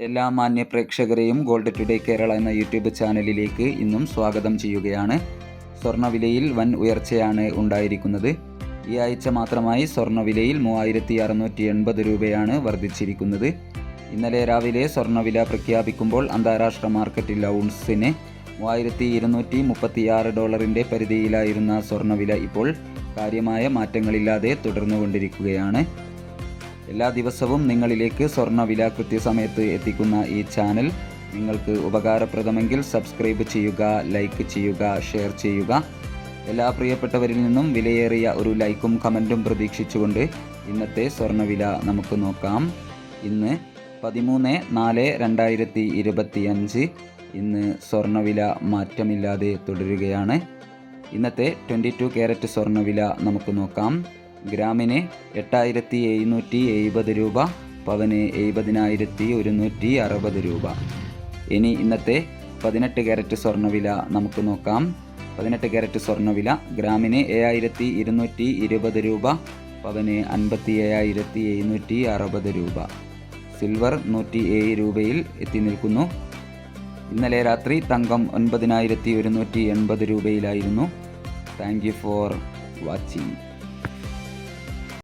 എല്ലാ മാന്യ പ്രേക്ഷകരെയും gold today Kerala എന്ന യൂട്യൂബ് ചാനലിലേക്ക് ഇന്നും സ്വാഗതം ചെയ്യുകയാണ്. സ്വർണവിലയിൽ വൻ ഉയർച്ചയാണ് ഉണ്ടായിരിക്കുന്നത്. ഈ ആഴ്ച മാത്രമായി സ്വർണവിലയിൽ മൂവായിരത്തി അറുന്നൂറ്റി എൺപത് രൂപയാണ് വർദ്ധിച്ചിരിക്കുന്നത്. ഇന്നലെ രാവിലെ സ്വർണവില പ്രഖ്യാപിക്കുമ്പോൾ അന്താരാഷ്ട്ര മാർക്കറ്റിൽ ഔൺസിന് മൂവായിരത്തി ഇരുന്നൂറ്റി മുപ്പത്തിയാറ് ഡോളറിന്റെ പരിധിയിലായിരുന്ന സ്വർണവില ഇപ്പോൾ കാര്യമായ മാറ്റങ്ങളില്ലാതെ തുടർന്നുകൊണ്ടിരിക്കുകയാണ്. എല്ലാ ദിവസവും നിങ്ങളിലേക്ക് സ്വർണവില കൃത്യസമയത്ത് എത്തിക്കുന്ന ഈ ചാനൽ നിങ്ങൾക്ക് ഉപകാരപ്രദമെങ്കിൽ സബ്സ്ക്രൈബ് ചെയ്യുക ലൈക്ക് ചെയ്യുക ഷെയർ ചെയ്യുക. എല്ലാ പ്രിയപ്പെട്ടവരിൽ നിന്നും വിലയേറിയ ഒരു ലൈക്കും കമന്റും പ്രതീക്ഷിച്ചുകൊണ്ട് ഇന്നത്തെ സ്വർണവില നമുക്ക് നോക്കാം. ഇന്ന് പതിമൂന്ന് നാല് രണ്ടായിരത്തി ഇരുപത്തിയഞ്ച്. ഇന്ന് സ്വർണവില മാറ്റമില്ലാതെ തുടരുകയാണ്. ഇന്നത്തെ ട്വന്റി ടു ക്യാരറ്റ് സ്വർണവില നമുക്ക് നോക്കാം. ഗ്രാമിന് എട്ടായിരത്തി എഴുന്നൂറ്റി എഴുപത് രൂപ പവന് എഴുപതിനായിരത്തി ഒരുന്നൂറ്റി അറുപത് രൂപ. ഇനി ഇന്നത്തെ പതിനെട്ട് ക്യാരറ്റ് സ്വർണവില നമുക്ക് നോക്കാം. പതിനെട്ട് ക്യാരറ്റ് സ്വർണവില ഗ്രാമിന് ഏഴായിരത്തി ഇരുന്നൂറ്റി ഇരുപത് രൂപ പവന് അൻപത്തി ഏഴായിരത്തി എഴുന്നൂറ്റി അറുപത് രൂപ. സിൽവർ നൂറ്റി ഏഴ് രൂപയിൽ എത്തി നിൽക്കുന്നു. ഇന്നലെ രാത്രി തങ്കം ഒൻപതിനായിരത്തി ഒരുന്നൂറ്റി എൺപത് രൂപയിലായിരുന്നു. Thank you for watching.